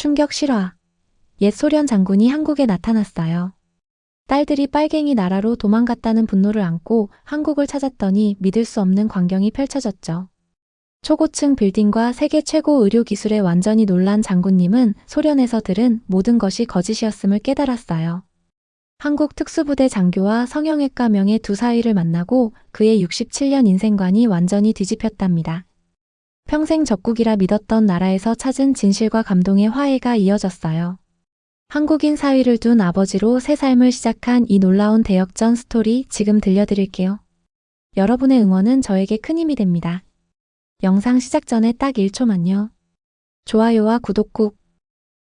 충격 실화. 옛 소련 장군이 한국에 나타났어요. 딸들이 빨갱이 나라로 도망갔다는 분노를 안고 한국을 찾았더니 믿을 수 없는 광경이 펼쳐졌죠. 초고층 빌딩과 세계 최고 의료 기술에 완전히 놀란 장군님은 소련에서 들은 모든 것이 거짓이었음을 깨달았어요. 한국 특수부대 장교와 성형외과 명의 두 사위를 만나고 그의 67년 인생관이 완전히 뒤집혔답니다. 평생 적국이라 믿었던 나라에서 찾은 진실과 감동의 화해가 이어졌어요. 한국인 사위를 둔 아버지로 새 삶을 시작한 이 놀라운 대역전 스토리 지금 들려드릴게요. 여러분의 응원은 저에게 큰 힘이 됩니다. 영상 시작 전에 딱 1초만요. 좋아요와 구독 꾹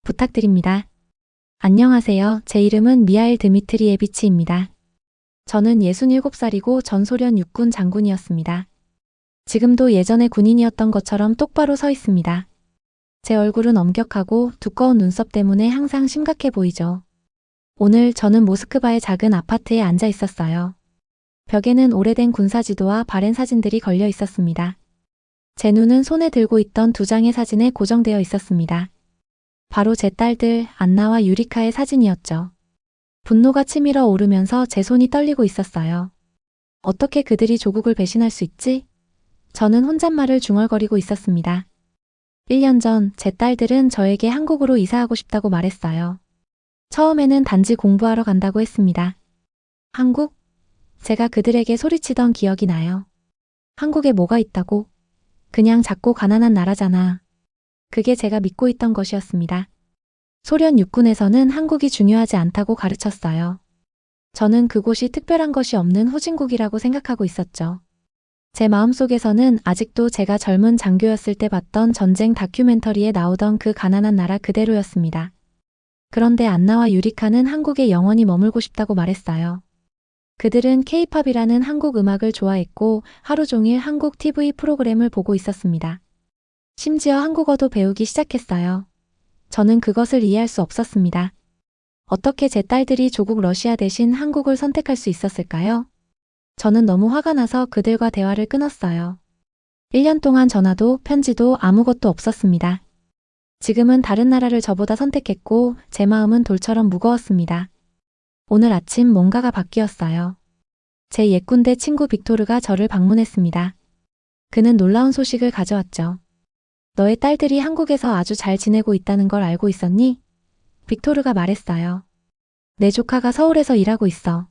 부탁드립니다. 안녕하세요. 제 이름은 미하일 드미트리에비치입니다. 저는 67살이고 전 소련 육군 장군이었습니다. 지금도 예전의 군인이었던 것처럼 똑바로 서 있습니다. 제 얼굴은 엄격하고 두꺼운 눈썹 때문에 항상 심각해 보이죠. 오늘 저는 모스크바의 작은 아파트에 앉아 있었어요. 벽에는 오래된 군사 지도와 바렌 사진들이 걸려 있었습니다. 제 눈은 손에 들고 있던 두 장의 사진에 고정되어 있었습니다. 바로 제 딸들 안나와 유리카의 사진이었죠. 분노가 치밀어 오르면서 제 손이 떨리고 있었어요. 어떻게 그들이 조국을 배신할 수 있지? 저는 혼잣말을 중얼거리고 있었습니다. 1년 전 제 딸들은 저에게 한국으로 이사하고 싶다고 말했어요. 처음에는 단지 공부하러 간다고 했습니다. 한국? 제가 그들에게 소리치던 기억이 나요. 한국에 뭐가 있다고? 그냥 작고 가난한 나라잖아. 그게 제가 믿고 있던 것이었습니다. 소련 육군에서는 한국이 중요하지 않다고 가르쳤어요. 저는 그곳이 특별한 것이 없는 후진국이라고 생각하고 있었죠. 제 마음속에서는 아직도 제가 젊은 장교였을 때 봤던 전쟁 다큐멘터리에 나오던 그 가난한 나라 그대로였습니다. 그런데 안나와 유리카는 한국에 영원히 머물고 싶다고 말했어요. 그들은 케이팝이라는 한국 음악을 좋아했고 하루 종일 한국 TV 프로그램을 보고 있었습니다. 심지어 한국어도 배우기 시작했어요. 저는 그것을 이해할 수 없었습니다. 어떻게 제 딸들이 조국 러시아 대신 한국을 선택할 수 있었을까요? 저는 너무 화가 나서 그들과 대화를 끊었어요. 1년 동안 전화도 편지도 아무것도 없었습니다. 지금은 다른 나라를 저보다 선택했고 제 마음은 돌처럼 무거웠습니다. 오늘 아침 뭔가가 바뀌었어요. 제 옛군대 친구 빅토르가 저를 방문했습니다. 그는 놀라운 소식을 가져왔죠. 너의 딸들이 한국에서 아주 잘 지내고 있다는 걸 알고 있었니? 빅토르가 말했어요. 내 조카가 서울에서 일하고 있어.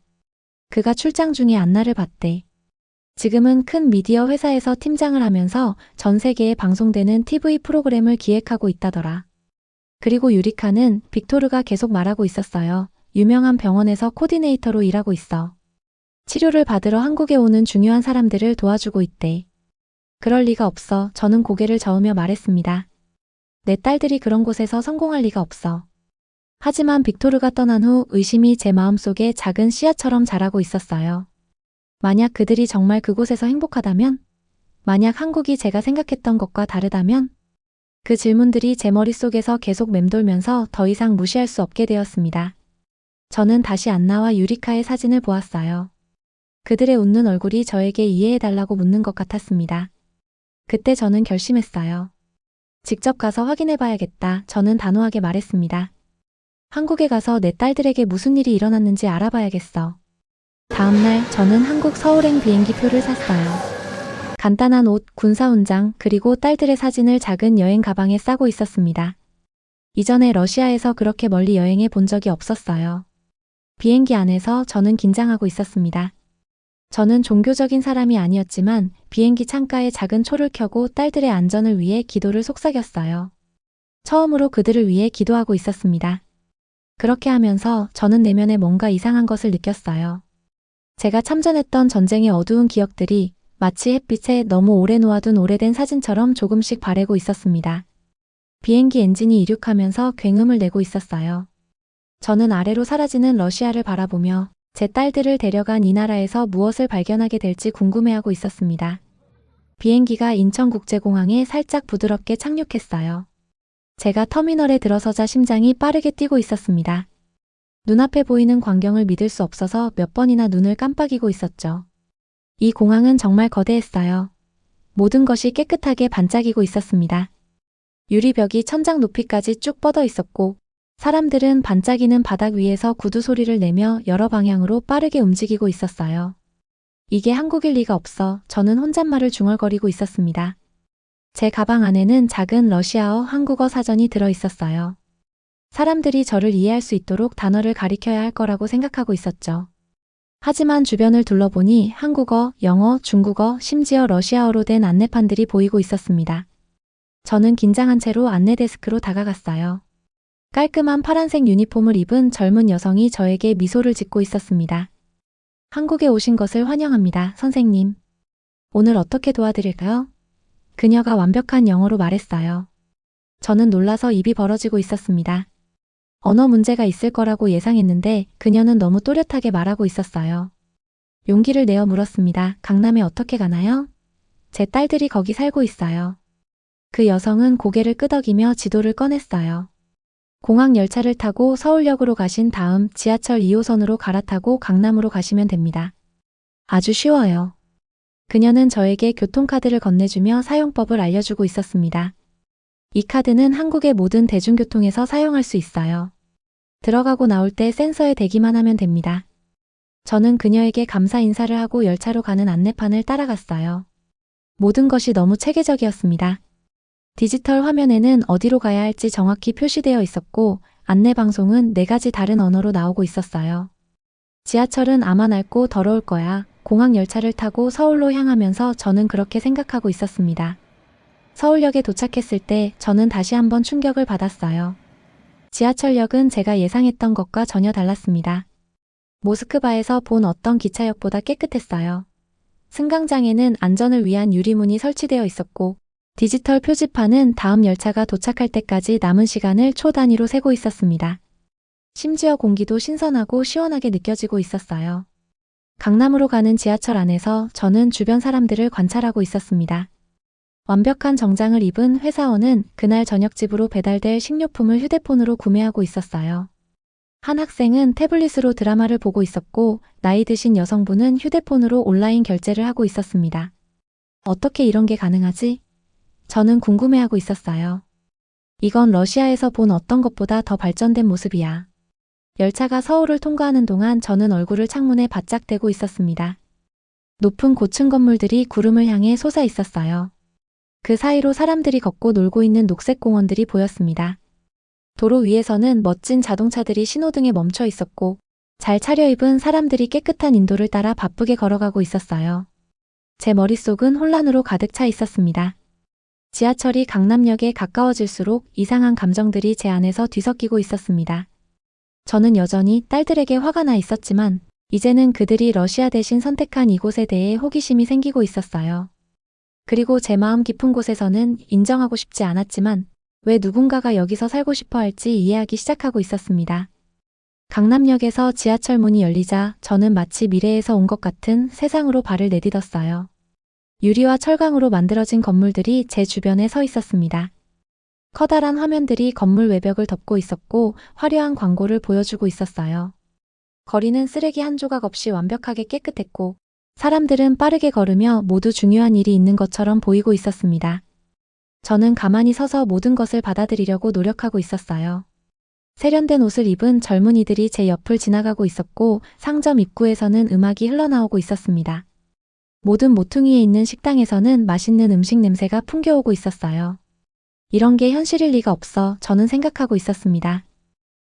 그가 출장 중에 안나를 봤대. 지금은 큰 미디어 회사에서 팀장을 하면서 전 세계에 방송되는 TV 프로그램을 기획하고 있다더라. 그리고 유리카는 빅토르가 계속 말하고 있었어요. 유명한 병원에서 코디네이터로 일하고 있어. 치료를 받으러 한국에 오는 중요한 사람들을 도와주고 있대. 그럴 리가 없어. 저는 고개를 저으며 말했습니다. 내 딸들이 그런 곳에서 성공할 리가 없어. 하지만 빅토르가 떠난 후 의심이 제 마음속에 작은 씨앗처럼 자라고 있었어요. 만약 그들이 정말 그곳에서 행복하다면? 만약 한국이 제가 생각했던 것과 다르다면? 그 질문들이 제 머릿속에서 계속 맴돌면서 더 이상 무시할 수 없게 되었습니다. 저는 다시 안나와 유리카의 사진을 보았어요. 그들의 웃는 얼굴이 저에게 이해해달라고 묻는 것 같았습니다. 그때 저는 결심했어요. 직접 가서 확인해 봐야겠다. 저는 단호하게 말했습니다. 한국에 가서 내 딸들에게 무슨 일이 일어났는지 알아봐야겠어. 다음날 저는 한국 서울행 비행기 표를 샀어요. 간단한 옷, 군사 훈장, 그리고 딸들의 사진을 작은 여행 가방에 싸고 있었습니다. 이전에 러시아에서 그렇게 멀리 여행해 본 적이 없었어요. 비행기 안에서 저는 긴장하고 있었습니다. 저는 종교적인 사람이 아니었지만 비행기 창가에 작은 초를 켜고 딸들의 안전을 위해 기도를 속삭였어요. 처음으로 그들을 위해 기도하고 있었습니다. 그렇게 하면서 저는 내면에 뭔가 이상한 것을 느꼈어요. 제가 참전했던 전쟁의 어두운 기억들이 마치 햇빛에 너무 오래 놓아둔 오래된 사진처럼 조금씩 바래고 있었습니다. 비행기 엔진이 이륙하면서 굉음을 내고 있었어요. 저는 아래로 사라지는 러시아를 바라보며 제 딸들을 데려간 이 나라에서 무엇을 발견하게 될지 궁금해하고 있었습니다. 비행기가 인천국제공항에 살짝 부드럽게 착륙했어요. 제가 터미널에 들어서자 심장이 빠르게 뛰고 있었습니다. 눈앞에 보이는 광경을 믿을 수 없어서 몇 번이나 눈을 깜빡이고 있었죠. 이 공항은 정말 거대했어요. 모든 것이 깨끗하게 반짝이고 있었습니다. 유리벽이 천장 높이까지 쭉 뻗어 있었고 사람들은 반짝이는 바닥 위에서 구두 소리를 내며 여러 방향으로 빠르게 움직이고 있었어요. 이게 한국일 리가 없어 저는 혼잣말을 중얼거리고 있었습니다. 제 가방 안에는 작은 러시아어 한국어 사전이 들어 있었어요. 사람들이 저를 이해할 수 있도록 단어를 가리켜야 할 거라고 생각하고 있었죠. 하지만 주변을 둘러보니 한국어, 영어, 중국어, 심지어 러시아어로 된 안내판들이 보이고 있었습니다. 저는 긴장한 채로 안내 데스크로 다가갔어요. 깔끔한 파란색 유니폼을 입은 젊은 여성이 저에게 미소를 짓고 있었습니다. 한국에 오신 것을 환영합니다, 선생님. 오늘 어떻게 도와드릴까요? 그녀가 완벽한 영어로 말했어요. 저는 놀라서 입이 벌어지고 있었습니다. 언어 문제가 있을 거라고 예상했는데 그녀는 너무 또렷하게 말하고 있었어요. 용기를 내어 물었습니다. 강남에 어떻게 가나요? 제 딸들이 거기 살고 있어요. 그 여성은 고개를 끄덕이며 지도를 꺼냈어요. 공항 열차를 타고 서울역으로 가신 다음 지하철 2호선으로 갈아타고 강남으로 가시면 됩니다. 아주 쉬워요. 그녀는 저에게 교통카드를 건네주며 사용법을 알려주고 있었습니다. 이 카드는 한국의 모든 대중교통에서 사용할 수 있어요. 들어가고 나올 때 센서에 대기만 하면 됩니다. 저는 그녀에게 감사 인사를 하고 열차로 가는 안내판을 따라갔어요. 모든 것이 너무 체계적이었습니다. 디지털 화면에는 어디로 가야 할지 정확히 표시되어 있었고 안내 방송은 네 가지 다른 언어로 나오고 있었어요. 지하철은 아마 낡고 더러울 거야. 공항 열차를 타고 서울로 향하면서 저는 그렇게 생각하고 있었습니다. 서울역에 도착했을 때 저는 다시 한번 충격을 받았어요. 지하철역은 제가 예상했던 것과 전혀 달랐습니다. 모스크바에서 본 어떤 기차역보다 깨끗했어요. 승강장에는 안전을 위한 유리문이 설치되어 있었고 디지털 표지판은 다음 열차가 도착할 때까지 남은 시간을 초 단위로 세고 있었습니다. 심지어 공기도 신선하고 시원하게 느껴지고 있었어요. 강남으로 가는 지하철 안에서 저는 주변 사람들을 관찰하고 있었습니다. 완벽한 정장을 입은 회사원은 그날 저녁 집으로 배달될 식료품을 휴대폰으로 구매하고 있었어요. 한 학생은 태블릿으로 드라마를 보고 있었고 나이 드신 여성분은 휴대폰으로 온라인 결제를 하고 있었습니다. 어떻게 이런 게 가능하지? 저는 궁금해하고 있었어요. 이건 러시아에서 본 어떤 것보다 더 발전된 모습이야. 열차가 서울을 통과하는 동안 저는 얼굴을 창문에 바짝 대고 있었습니다. 높은 고층 건물들이 구름을 향해 솟아 있었어요. 그 사이로 사람들이 걷고 놀고 있는 녹색 공원들이 보였습니다. 도로 위에서는 멋진 자동차들이 신호등에 멈춰 있었고 잘 차려입은 사람들이 깨끗한 인도를 따라 바쁘게 걸어가고 있었어요. 제 머릿속은 혼란으로 가득 차 있었습니다. 지하철이 강남역에 가까워질수록 이상한 감정들이 제 안에서 뒤섞이고 있었습니다. 저는 여전히 딸들에게 화가 나 있었지만 이제는 그들이 러시아 대신 선택한 이곳에 대해 호기심이 생기고 있었어요. 그리고 제 마음 깊은 곳에서는 인정하고 싶지 않았지만 왜 누군가가 여기서 살고 싶어 할지 이해하기 시작하고 있었습니다. 강남역에서 지하철 문이 열리자 저는 마치 미래에서 온 것 같은 세상으로 발을 내딛었어요. 유리와 철강으로 만들어진 건물들이 제 주변에 서 있었습니다. 커다란 화면들이 건물 외벽을 덮고 있었고 화려한 광고를 보여주고 있었어요. 거리는 쓰레기 한 조각 없이 완벽하게 깨끗했고 사람들은 빠르게 걸으며 모두 중요한 일이 있는 것처럼 보이고 있었습니다. 저는 가만히 서서 모든 것을 받아들이려고 노력하고 있었어요. 세련된 옷을 입은 젊은이들이 제 옆을 지나가고 있었고 상점 입구에서는 음악이 흘러나오고 있었습니다. 모든 모퉁이에 있는 식당에서는 맛있는 음식 냄새가 풍겨오고 있었어요. 이런 게 현실일 리가 없어 저는 생각하고 있었습니다.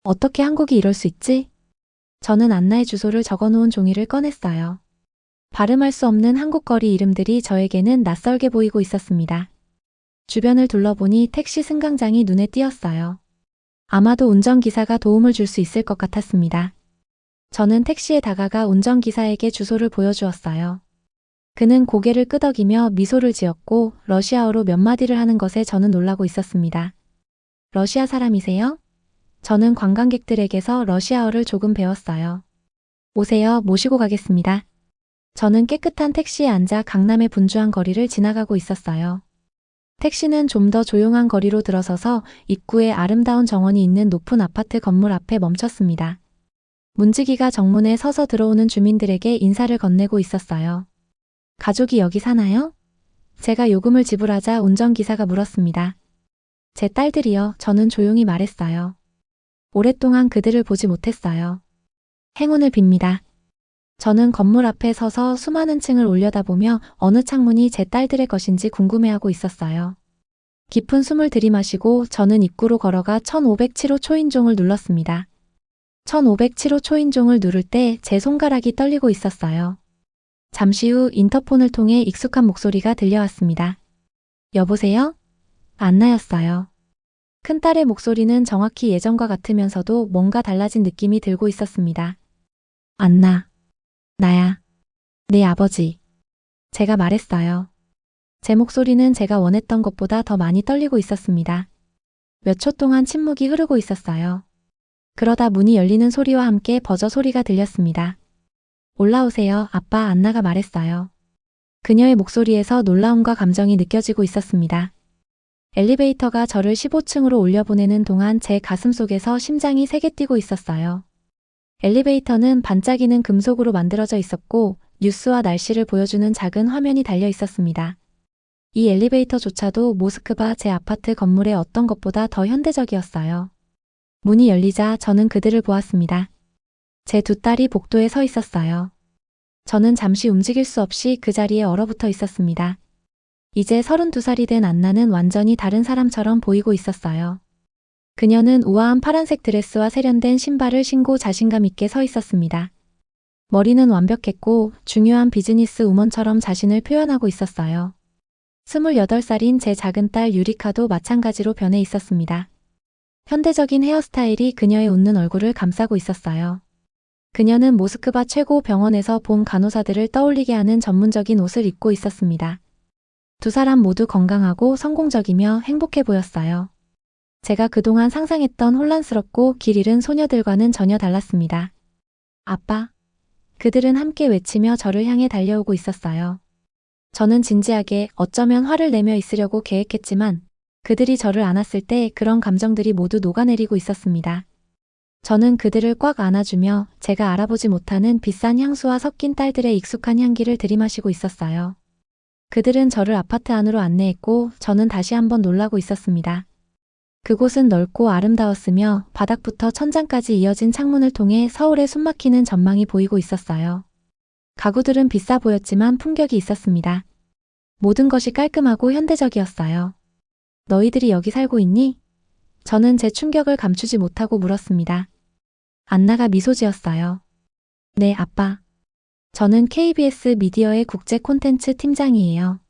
어떻게 한국이 이럴 수 있지? 저는 안나의 주소를 적어놓은 종이를 꺼냈어요. 발음할 수 없는 한국 거리 이름들이 저에게는 낯설게 보이고 있었습니다. 주변을 둘러보니 택시 승강장이 눈에 띄었어요. 아마도 운전기사가 도움을 줄 수 있을 것 같았습니다. 저는 택시에 다가가 운전기사에게 주소를 보여주었어요. 그는 고개를 끄덕이며 미소를 지었고 러시아어로 몇 마디를 하는 것에 저는 놀라고 있었습니다. 러시아 사람이세요? 저는 관광객들에게서 러시아어를 조금 배웠어요. 오세요, 모시고 가겠습니다. 저는 깨끗한 택시에 앉아 강남의 분주한 거리를 지나가고 있었어요. 택시는 좀 더 조용한 거리로 들어서서 입구에 아름다운 정원이 있는 높은 아파트 건물 앞에 멈췄습니다. 문지기가 정문에 서서 들어오는 주민들에게 인사를 건네고 있었어요. 가족이 여기 사나요? 제가 요금을 지불하자 운전기사가 물었습니다. 제 딸들이요. 저는 조용히 말했어요. 오랫동안 그들을 보지 못했어요. 행운을 빕니다. 저는 건물 앞에 서서 수많은 층을 올려다보며 어느 창문이 제 딸들의 것인지 궁금해하고 있었어요. 깊은 숨을 들이마시고 저는 입구로 걸어가 1507호 초인종을 눌렀습니다. 1507호 초인종을 누를 때 제 손가락이 떨리고 있었어요. 잠시 후 인터폰을 통해 익숙한 목소리가 들려왔습니다. 여보세요? 안나였어요. 큰딸의 목소리는 정확히 예전과 같으면서도 뭔가 달라진 느낌이 들고 있었습니다. 안나. 나야. 내 아버지. 제가 말했어요. 제 목소리는 제가 원했던 것보다 더 많이 떨리고 있었습니다. 몇 초 동안 침묵이 흐르고 있었어요. 그러다 문이 열리는 소리와 함께 버저 소리가 들렸습니다. 올라오세요. 아빠 안나가 말했어요. 그녀의 목소리에서 놀라움과 감정이 느껴지고 있었습니다. 엘리베이터가 저를 15층으로 올려보내는 동안 제 가슴 속에서 심장이 세게 뛰고 있었어요. 엘리베이터는 반짝이는 금속으로 만들어져 있었고 뉴스와 날씨를 보여주는 작은 화면이 달려 있었습니다. 이 엘리베이터조차도 모스크바 제 아파트 건물의 어떤 것보다 더 현대적이었어요. 문이 열리자 저는 그들을 보았습니다. 제 두 딸이 복도에 서 있었어요. 저는 잠시 움직일 수 없이 그 자리에 얼어붙어 있었습니다. 이제 32살이 된 안나는 완전히 다른 사람처럼 보이고 있었어요. 그녀는 우아한 파란색 드레스와 세련된 신발을 신고 자신감 있게 서 있었습니다. 머리는 완벽했고 중요한 비즈니스 우먼처럼 자신을 표현하고 있었어요. 28살인 제 작은 딸 유리카도 마찬가지로 변해 있었습니다. 현대적인 헤어스타일이 그녀의 웃는 얼굴을 감싸고 있었어요. 그녀는 모스크바 최고 병원에서 본 간호사들을 떠올리게 하는 전문적인 옷을 입고 있었습니다. 두 사람 모두 건강하고 성공적이며 행복해 보였어요. 제가 그동안 상상했던 혼란스럽고 길 잃은 소녀들과는 전혀 달랐습니다. 아빠. 그들은 함께 외치며 저를 향해 달려오고 있었어요. 저는 진지하게 어쩌면 화를 내며 있으려고 계획했지만 그들이 저를 안았을 때 그런 감정들이 모두 녹아내리고 있었습니다. 저는 그들을 꽉 안아주며 제가 알아보지 못하는 비싼 향수와 섞인 딸들의 익숙한 향기를 들이마시고 있었어요. 그들은 저를 아파트 안으로 안내했고 저는 다시 한번 놀라고 있었습니다. 그곳은 넓고 아름다웠으며 바닥부터 천장까지 이어진 창문을 통해 서울의 숨막히는 전망이 보이고 있었어요. 가구들은 비싸 보였지만 품격이 있었습니다. 모든 것이 깔끔하고 현대적이었어요. 너희들이 여기 살고 있니? 저는 제 충격을 감추지 못하고 물었습니다. 안나가 미소 지었어요. 네, 아빠. 저는 KBS 미디어의 국제 콘텐츠 팀장이에요.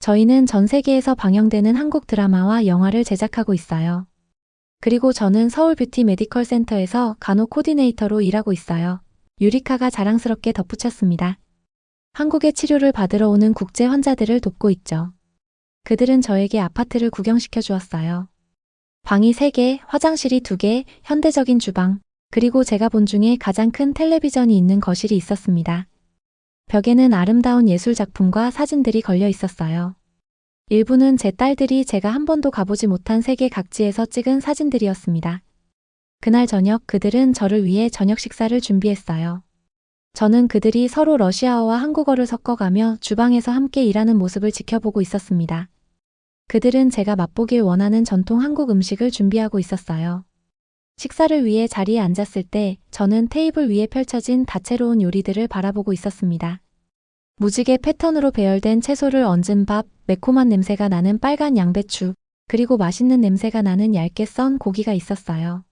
저희는 전 세계에서 방영되는 한국 드라마와 영화를 제작하고 있어요. 그리고 저는 서울 뷰티 메디컬 센터에서 간호 코디네이터로 일하고 있어요. 유리카가 자랑스럽게 덧붙였습니다. 한국에 치료를 받으러 오는 국제 환자들을 돕고 있죠. 그들은 저에게 아파트를 구경시켜 주었어요. 방이 3개, 화장실이 2개, 현대적인 주방, 그리고 제가 본 중에 가장 큰 텔레비전이 있는 거실이 있었습니다. 벽에는 아름다운 예술 작품과 사진들이 걸려 있었어요. 일부는 제 딸들이 제가 한 번도 가보지 못한 세계 각지에서 찍은 사진들이었습니다. 그날 저녁 그들은 저를 위해 저녁 식사를 준비했어요. 저는 그들이 서로 러시아어와 한국어를 섞어가며 주방에서 함께 일하는 모습을 지켜보고 있었습니다. 그들은 제가 맛보길 원하는 전통 한국 음식을 준비하고 있었어요. 식사를 위해 자리에 앉았을 때 저는 테이블 위에 펼쳐진 다채로운 요리들을 바라보고 있었습니다. 무지개 패턴으로 배열된 채소를 얹은 밥, 매콤한 냄새가 나는 빨간 양배추, 그리고 맛있는 냄새가 나는 얇게 썬 고기가 있었어요.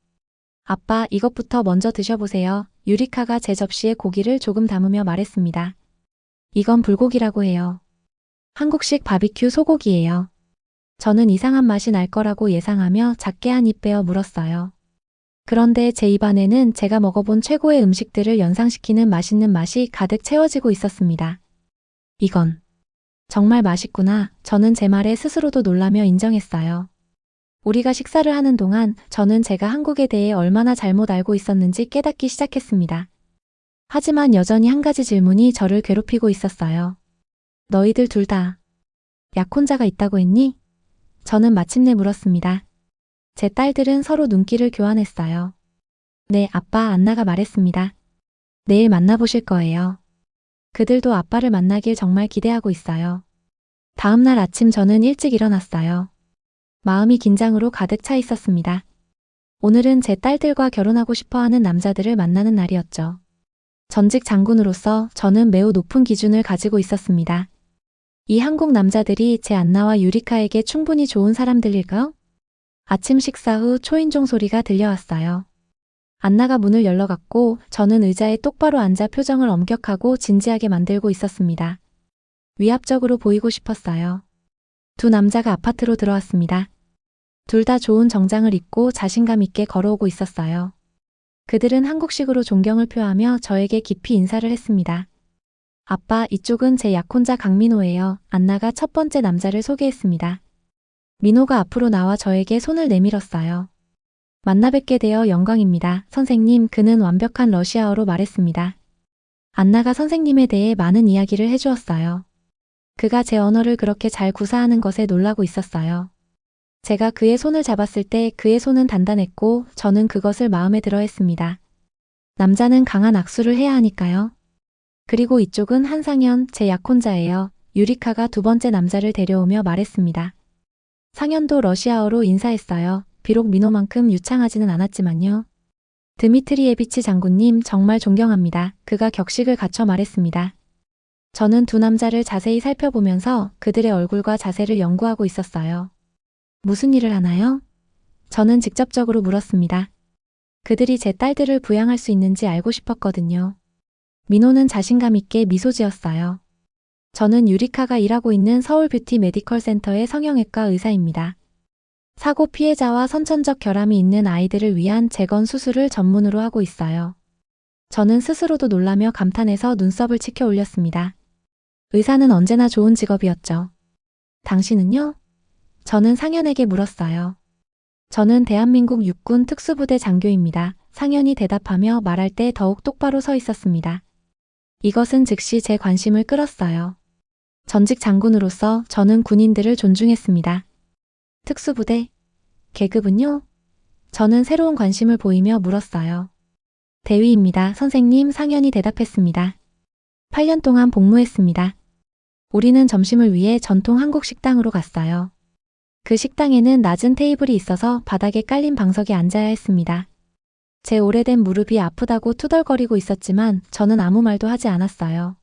아빠, 이것부터 먼저 드셔보세요. 유리카가 제 접시에 고기를 조금 담으며 말했습니다. 이건 불고기라고 해요. 한국식 바비큐 소고기예요. 저는 이상한 맛이 날 거라고 예상하며 작게 한 입 빼어 물었어요. 그런데 제 입안에는 제가 먹어본 최고의 음식들을 연상시키는 맛있는 맛이 가득 채워지고 있었습니다. 이건 정말 맛있구나. 저는 제 말에 스스로도 놀라며 인정했어요. 우리가 식사를 하는 동안 저는 제가 한국에 대해 얼마나 잘못 알고 있었는지 깨닫기 시작했습니다. 하지만 여전히 한 가지 질문이 저를 괴롭히고 있었어요. 너희들 둘 다 약혼자가 있다고 했니? 저는 마침내 물었습니다. 제 딸들은 서로 눈길을 교환했어요. 네, 아빠 안나가 말했습니다. 내일 만나보실 거예요. 그들도 아빠를 만나길 정말 기대하고 있어요. 다음 날 아침 저는 일찍 일어났어요. 마음이 긴장으로 가득 차 있었습니다. 오늘은 제 딸들과 결혼하고 싶어 하는 남자들을 만나는 날이었죠. 전직 장군으로서 저는 매우 높은 기준을 가지고 있었습니다. 이 한국 남자들이 제 안나와 유리카에게 충분히 좋은 사람들일까요? 아침 식사 후 초인종 소리가 들려왔어요. 안나가 문을 열러갔고 저는 의자에 똑바로 앉아 표정을 엄격하고 진지하게 만들고 있었습니다. 위압적으로 보이고 싶었어요. 두 남자가 아파트로 들어왔습니다. 둘 다 좋은 정장을 입고 자신감 있게 걸어오고 있었어요. 그들은 한국식으로 존경을 표하며 저에게 깊이 인사를 했습니다. 아빠, 이쪽은 제 약혼자 강민호예요. 안나가 첫 번째 남자를 소개했습니다. 민호가 앞으로 나와 저에게 손을 내밀었어요. 만나 뵙게 되어 영광입니다. 선생님, 그는 완벽한 러시아어로 말했습니다. 안나가 선생님에 대해 많은 이야기를 해주었어요. 그가 제 언어를 그렇게 잘 구사하는 것에 놀라고 있었어요. 제가 그의 손을 잡았을 때 그의 손은 단단했고 저는 그것을 마음에 들어 했습니다. 남자는 강한 악수를 해야 하니까요. 그리고 이쪽은 한상현, 제 약혼자예요. 유리카가 두 번째 남자를 데려오며 말했습니다. 상현도 러시아어로 인사했어요. 비록 민호만큼 유창하지는 않았지만요. 드미트리에비치 장군님 정말 존경합니다. 그가 격식을 갖춰 말했습니다. 저는 두 남자를 자세히 살펴보면서 그들의 얼굴과 자세를 연구하고 있었어요. 무슨 일을 하나요? 저는 직접적으로 물었습니다. 그들이 제 딸들을 부양할 수 있는지 알고 싶었거든요. 민호는 자신감 있게 미소 지었어요. 저는 유리카가 일하고 있는 서울 뷰티 메디컬 센터의 성형외과 의사입니다. 사고 피해자와 선천적 결함이 있는 아이들을 위한 재건 수술을 전문으로 하고 있어요. 저는 스스로도 놀라며 감탄해서 눈썹을 치켜 올렸습니다. 의사는 언제나 좋은 직업이었죠. 당신은요? 저는 상현에게 물었어요. 저는 대한민국 육군 특수부대 장교입니다. 상현이 대답하며 말할 때 더욱 똑바로 서 있었습니다. 이것은 즉시 제 관심을 끌었어요. 전직 장군으로서 저는 군인들을 존중했습니다. 특수부대? 계급은요? 저는 새로운 관심을 보이며 물었어요. 대위입니다. 선생님 상현이 대답했습니다. 8년 동안 복무했습니다. 우리는 점심을 위해 전통 한국 식당으로 갔어요. 그 식당에는 낮은 테이블이 있어서 바닥에 깔린 방석에 앉아야 했습니다. 제 오래된 무릎이 아프다고 투덜거리고 있었지만 저는 아무 말도 하지 않았어요.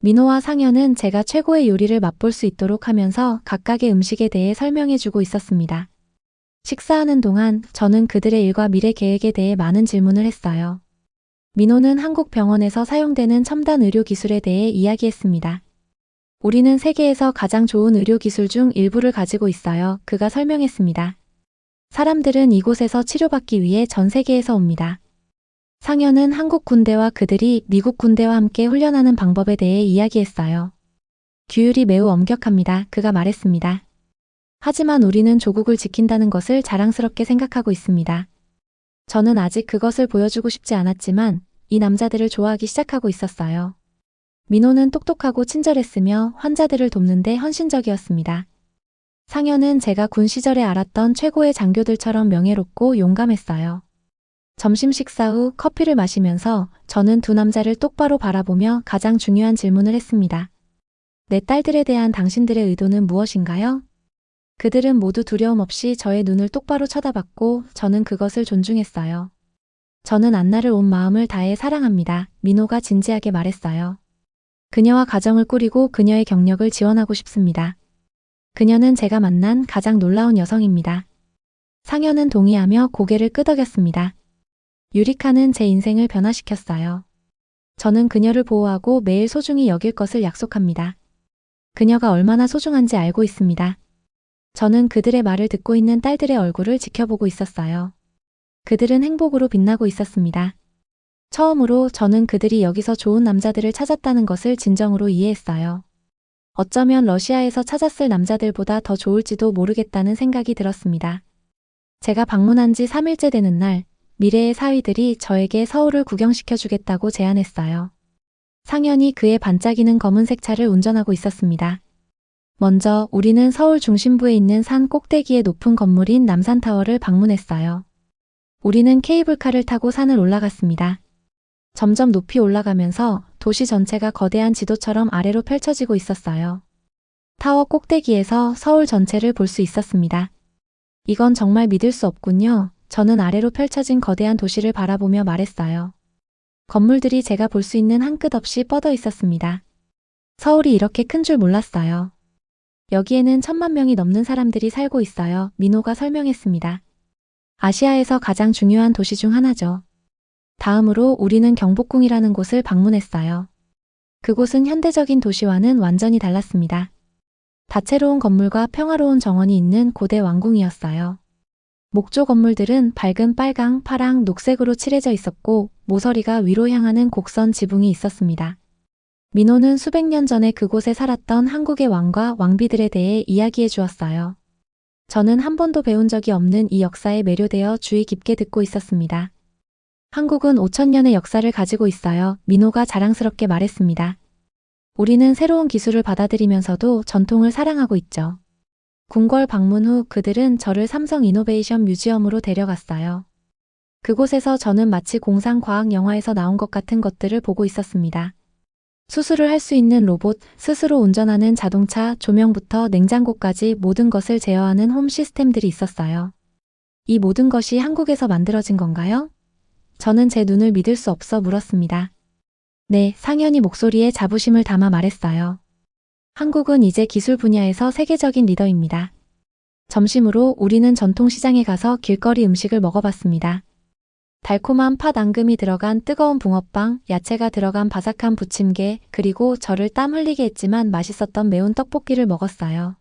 민호와 상현은 제가 최고의 요리를 맛볼 수 있도록 하면서 각각의 음식에 대해 설명해주고 있었습니다. 식사하는 동안 저는 그들의 일과 미래 계획에 대해 많은 질문을 했어요. 민호는 한국 병원에서 사용되는 첨단 의료 기술에 대해 이야기했습니다. 우리는 세계에서 가장 좋은 의료 기술 중 일부를 가지고 있어요. 그가 설명했습니다. 사람들은 이곳에서 치료받기 위해 전 세계에서 옵니다. 상현은 한국 군대와 그들이 미국 군대와 함께 훈련하는 방법에 대해 이야기했어요. 규율이 매우 엄격합니다. 그가 말했습니다. 하지만 우리는 조국을 지킨다는 것을 자랑스럽게 생각하고 있습니다. 저는 아직 그것을 보여주고 싶지 않았지만 이 남자들을 좋아하기 시작하고 있었어요. 민호는 똑똑하고 친절했으며 환자들을 돕는데 헌신적이었습니다. 상현은 제가 군 시절에 알았던 최고의 장교들처럼 명예롭고 용감했어요. 점심 식사 후 커피를 마시면서 저는 두 남자를 똑바로 바라보며 가장 중요한 질문을 했습니다. 내 딸들에 대한 당신들의 의도는 무엇인가요? 그들은 모두 두려움 없이 저의 눈을 똑바로 쳐다봤고 저는 그것을 존중했어요. 저는 안나를 온 마음을 다해 사랑합니다. 민호가 진지하게 말했어요. 그녀와 가정을 꾸리고 그녀의 경력을 지원하고 싶습니다. 그녀는 제가 만난 가장 놀라운 여성입니다. 상현은 동의하며 고개를 끄덕였습니다. 유리카는 제 인생을 변화시켰어요. 저는 그녀를 보호하고 매일 소중히 여길 것을 약속합니다. 그녀가 얼마나 소중한지 알고 있습니다. 저는 그들의 말을 듣고 있는 딸들의 얼굴을 지켜보고 있었어요. 그들은 행복으로 빛나고 있었습니다. 처음으로 저는 그들이 여기서 좋은 남자들을 찾았다는 것을 진정으로 이해했어요. 어쩌면 러시아에서 찾았을 남자들보다 더 좋을지도 모르겠다는 생각이 들었습니다. 제가 방문한 지 3일째 되는 날, 미래의 사위들이 저에게 서울을 구경시켜 주겠다고 제안했어요. 상현이 그의 반짝이는 검은색 차를 운전하고 있었습니다. 먼저 우리는 서울 중심부에 있는 산 꼭대기의 높은 건물인 남산타워를 방문했어요. 우리는 케이블카를 타고 산을 올라갔습니다. 점점 높이 올라가면서 도시 전체가 거대한 지도처럼 아래로 펼쳐지고 있었어요. 타워 꼭대기에서 서울 전체를 볼 수 있었습니다. 이건 정말 믿을 수 없군요. 저는 아래로 펼쳐진 거대한 도시를 바라보며 말했어요. 건물들이 제가 볼 수 있는 한끝 없이 뻗어 있었습니다. 서울이 이렇게 큰 줄 몰랐어요. 여기에는 천만 명이 넘는 사람들이 살고 있어요. 민호가 설명했습니다. 아시아에서 가장 중요한 도시 중 하나죠. 다음으로 우리는 경복궁이라는 곳을 방문했어요. 그곳은 현대적인 도시와는 완전히 달랐습니다. 다채로운 건물과 평화로운 정원이 있는 고대 왕궁이었어요. 목조 건물들은 밝은 빨강, 파랑, 녹색으로 칠해져 있었고 모서리가 위로 향하는 곡선 지붕이 있었습니다. 민호는 수백 년 전에 그곳에 살았던 한국의 왕과 왕비들에 대해 이야기해 주었어요. 저는 한 번도 배운 적이 없는 이 역사에 매료되어 주의 깊게 듣고 있었습니다. 한국은 5천년의 역사를 가지고 있어요. 민호가 자랑스럽게 말했습니다. 우리는 새로운 기술을 받아들이면서도 전통을 사랑하고 있죠. 궁궐 방문 후 그들은 저를 삼성 이노베이션 뮤지엄으로 데려갔어요. 그곳에서 저는 마치 공상 과학 영화에서 나온 것 같은 것들을 보고 있었습니다. 수술을 할 수 있는 로봇, 스스로 운전하는 자동차, 조명부터 냉장고까지 모든 것을 제어하는 홈 시스템들이 있었어요. 이 모든 것이 한국에서 만들어진 건가요? 저는 제 눈을 믿을 수 없어 물었습니다. 네, 상현이 목소리에 자부심을 담아 말했어요. 한국은 이제 기술 분야에서 세계적인 리더입니다. 점심으로 우리는 전통시장에 가서 길거리 음식을 먹어봤습니다. 달콤한 팥 앙금이 들어간 뜨거운 붕어빵, 야채가 들어간 바삭한 부침개, 그리고 저를 땀 흘리게 했지만 맛있었던 매운 떡볶이를 먹었어요.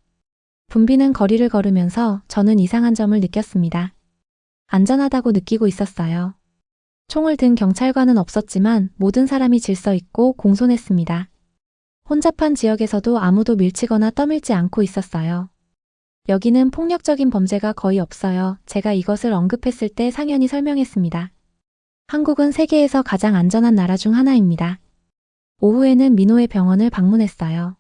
붐비는 거리를 걸으면서 저는 이상한 점을 느꼈습니다. 안전하다고 느끼고 있었어요. 총을 든 경찰관은 없었지만 모든 사람이 질서 있고 공손했습니다. 혼잡한 지역에서도 아무도 밀치거나 떠밀지 않고 있었어요. 여기는 폭력적인 범죄가 거의 없어요. 제가 이것을 언급했을 때 상현이 설명했습니다. 한국은 세계에서 가장 안전한 나라 중 하나입니다. 오후에는 민호의 병원을 방문했어요.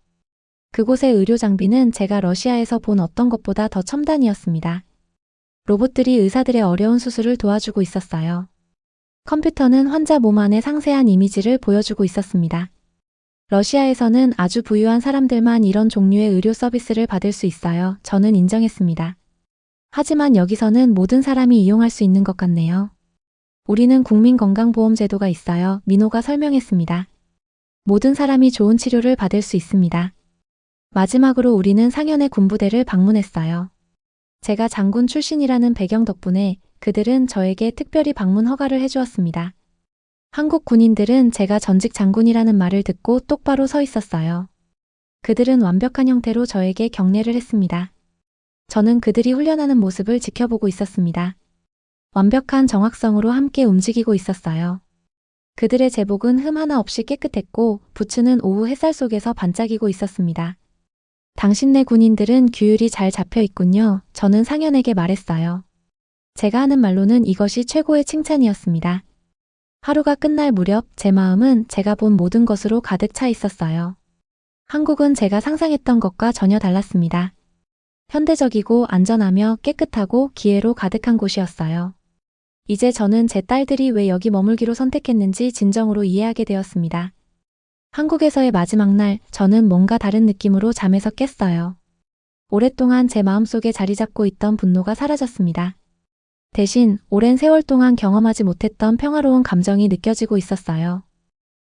그곳의 의료 장비는 제가 러시아에서 본 어떤 것보다 더 첨단이었습니다. 로봇들이 의사들의 어려운 수술을 도와주고 있었어요. 컴퓨터는 환자 몸 안의 상세한 이미지를 보여주고 있었습니다. 러시아에서는 아주 부유한 사람들만 이런 종류의 의료 서비스를 받을 수 있어요. 저는 인정했습니다. 하지만 여기서는 모든 사람이 이용할 수 있는 것 같네요. 우리는 국민건강보험제도가 있어요. 민호가 설명했습니다. 모든 사람이 좋은 치료를 받을 수 있습니다. 마지막으로 우리는 상현의 군부대를 방문했어요. 제가 장군 출신이라는 배경 덕분에 그들은 저에게 특별히 방문 허가를 해주었습니다. 한국 군인들은 제가 전직 장군이라는 말을 듣고 똑바로 서 있었어요. 그들은 완벽한 형태로 저에게 경례를 했습니다. 저는 그들이 훈련하는 모습을 지켜보고 있었습니다. 완벽한 정확성으로 함께 움직이고 있었어요. 그들의 제복은 흠 하나 없이 깨끗했고 부츠는 오후 햇살 속에서 반짝이고 있었습니다. 당신네 군인들은 규율이 잘 잡혀 있군요. 저는 상현에게 말했어요. 제가 하는 말로는 이것이 최고의 칭찬이었습니다. 하루가 끝날 무렵 제 마음은 제가 본 모든 것으로 가득 차 있었어요. 한국은 제가 상상했던 것과 전혀 달랐습니다. 현대적이고 안전하며 깨끗하고 기회로 가득한 곳이었어요. 이제 저는 제 딸들이 왜 여기 머물기로 선택했는지 진정으로 이해하게 되었습니다. 한국에서의 마지막 날, 저는 뭔가 다른 느낌으로 잠에서 깼어요. 오랫동안 제 마음속에 자리 잡고 있던 분노가 사라졌습니다. 대신 오랜 세월 동안 경험하지 못했던 평화로운 감정이 느껴지고 있었어요.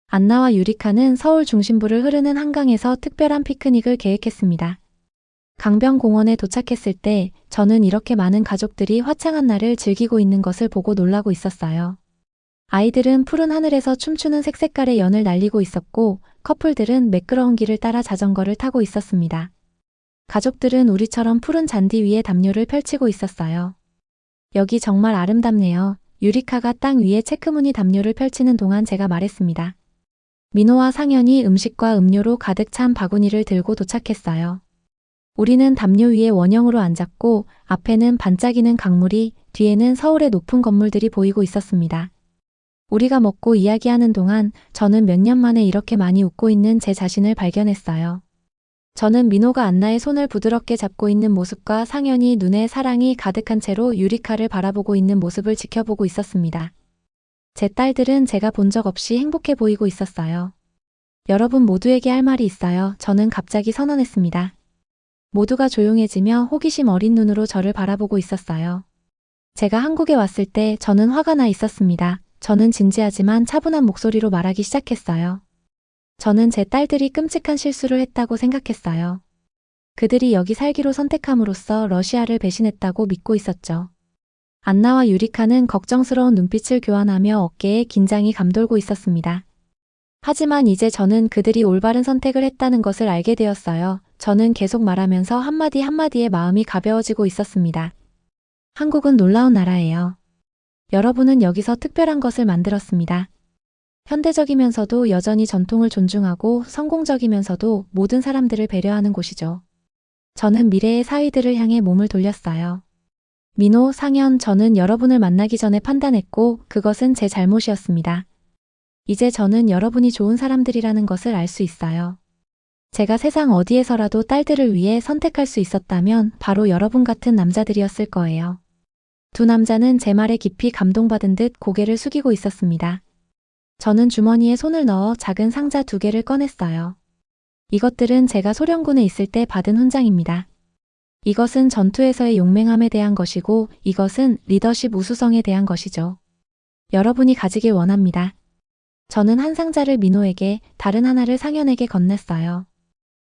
안나와 유리카는 서울 중심부를 흐르는 한강에서 특별한 피크닉을 계획했습니다. 강변공원에 도착했을 때 저는 이렇게 많은 가족들이 화창한 날을 즐기고 있는 것을 보고 놀라고 있었어요. 아이들은 푸른 하늘에서 춤추는 색색깔의 연을 날리고 있었고 커플들은 매끄러운 길을 따라 자전거를 타고 있었습니다. 가족들은 우리처럼 푸른 잔디 위에 담요를 펼치고 있었어요. 여기 정말 아름답네요. 유리카가 땅 위에 체크무늬 담요를 펼치는 동안 제가 말했습니다. 민호와 상현이 음식과 음료로 가득 찬 바구니를 들고 도착했어요. 우리는 담요 위에 원형으로 앉았고 앞에는 반짝이는 강물이 뒤에는 서울의 높은 건물들이 보이고 있었습니다. 우리가 먹고 이야기하는 동안 저는 몇 년 만에 이렇게 많이 웃고 있는 제 자신을 발견했어요. 저는 민호가 안나의 손을 부드럽게 잡고 있는 모습과 상현이 눈에 사랑이 가득한 채로 유리카를 바라보고 있는 모습을 지켜보고 있었습니다. 제 딸들은 제가 본 적 없이 행복해 보이고 있었어요. 여러분 모두에게 할 말이 있어요. 저는 갑자기 선언했습니다. 모두가 조용해지며 호기심 어린 눈으로 저를 바라보고 있었어요. 제가 한국에 왔을 때 저는 화가 나 있었습니다. 저는 진지하지만 차분한 목소리로 말하기 시작했어요. 저는 제 딸들이 끔찍한 실수를 했다고 생각했어요. 그들이 여기 살기로 선택함으로써 러시아를 배신했다고 믿고 있었죠. 안나와 유리카는 걱정스러운 눈빛을 교환하며 어깨에 긴장이 감돌고 있었습니다. 하지만 이제 저는 그들이 올바른 선택을 했다는 것을 알게 되었어요. 저는 계속 말하면서 한마디 한마디에 마음이 가벼워지고 있었습니다. 한국은 놀라운 나라예요. 여러분은 여기서 특별한 것을 만들었습니다. 현대적이면서도 여전히 전통을 존중하고 성공적이면서도 모든 사람들을 배려하는 곳이죠. 저는 미래의 사위들을 향해 몸을 돌렸어요. 민호, 상현, 저는 여러분을 만나기 전에 판단했고 그것은 제 잘못이었습니다. 이제 저는 여러분이 좋은 사람들이라는 것을 알 수 있어요. 제가 세상 어디에서라도 딸들을 위해 선택할 수 있었다면 바로 여러분 같은 남자들이었을 거예요. 두 남자는 제 말에 깊이 감동받은 듯 고개를 숙이고 있었습니다. 저는 주머니에 손을 넣어 작은 상자 두 개를 꺼냈어요. 이것들은 제가 소련군에 있을 때 받은 훈장입니다. 이것은 전투에서의 용맹함에 대한 것이고 이것은 리더십 우수성에 대한 것이죠. 여러분이 가지길 원합니다. 저는 한 상자를 민호에게 다른 하나를 상현에게 건넸어요.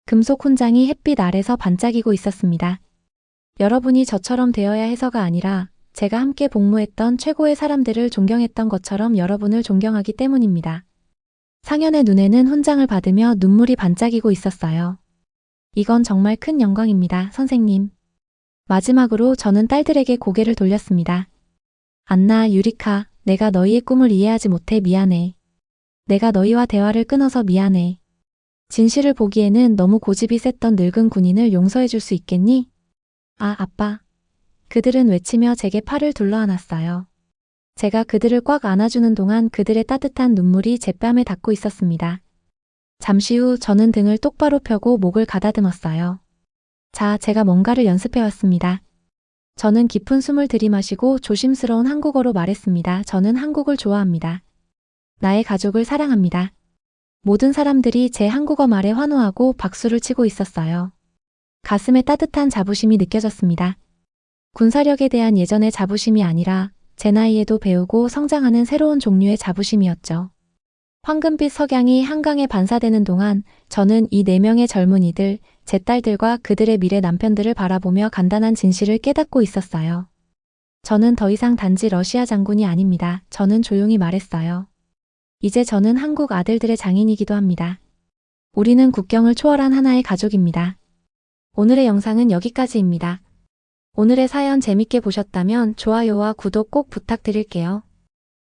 금속 훈장이 햇빛 아래서 반짝이고 있었습니다. 여러분이 저처럼 되어야 해서가 아니라 제가 함께 복무했던 최고의 사람들을 존경했던 것처럼 여러분을 존경하기 때문입니다. 상현의 눈에는 훈장을 받으며 눈물이 반짝이고 있었어요. 이건 정말 큰 영광입니다, 선생님. 마지막으로 저는 딸들에게 고개를 돌렸습니다. 안나, 유리카, 내가 너희의 꿈을 이해하지 못해 미안해. 내가 너희와 대화를 끊어서 미안해. 진실을 보기에는 너무 고집이 셌던 늙은 군인을 용서해 줄 수 있겠니? 아, 아빠. 그들은 외치며 제게 팔을 둘러안았어요. 제가 그들을 꽉 안아주는 동안 그들의 따뜻한 눈물이 제 뺨에 닿고 있었습니다. 잠시 후 저는 등을 똑바로 펴고 목을 가다듬었어요. 자, 제가 뭔가를 연습해 왔습니다. 저는 깊은 숨을 들이마시고 조심스러운 한국어로 말했습니다. 저는 한국을 좋아합니다. 나의 가족을 사랑합니다. 모든 사람들이 제 한국어 말에 환호하고 박수를 치고 있었어요. 가슴에 따뜻한 자부심이 느껴졌습니다. 군사력에 대한 예전의 자부심이 아니라 제 나이에도 배우고 성장하는 새로운 종류의 자부심이었죠. 황금빛 석양이 한강에 반사되는 동안 저는 이 네 명의 젊은이들, 제 딸들과 그들의 미래 남편들을 바라보며 간단한 진실을 깨닫고 있었어요. 저는 더 이상 단지 러시아 장군이 아닙니다. 저는 조용히 말했어요. 이제 저는 한국 아들들의 장인이기도 합니다. 우리는 국경을 초월한 하나의 가족입니다. 오늘의 영상은 여기까지입니다. 오늘의 사연 재밌게 보셨다면 좋아요와 구독 꼭 부탁드릴게요.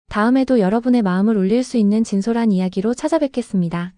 다음에도 여러분의 마음을 울릴 수 있는 진솔한 이야기로 찾아뵙겠습니다.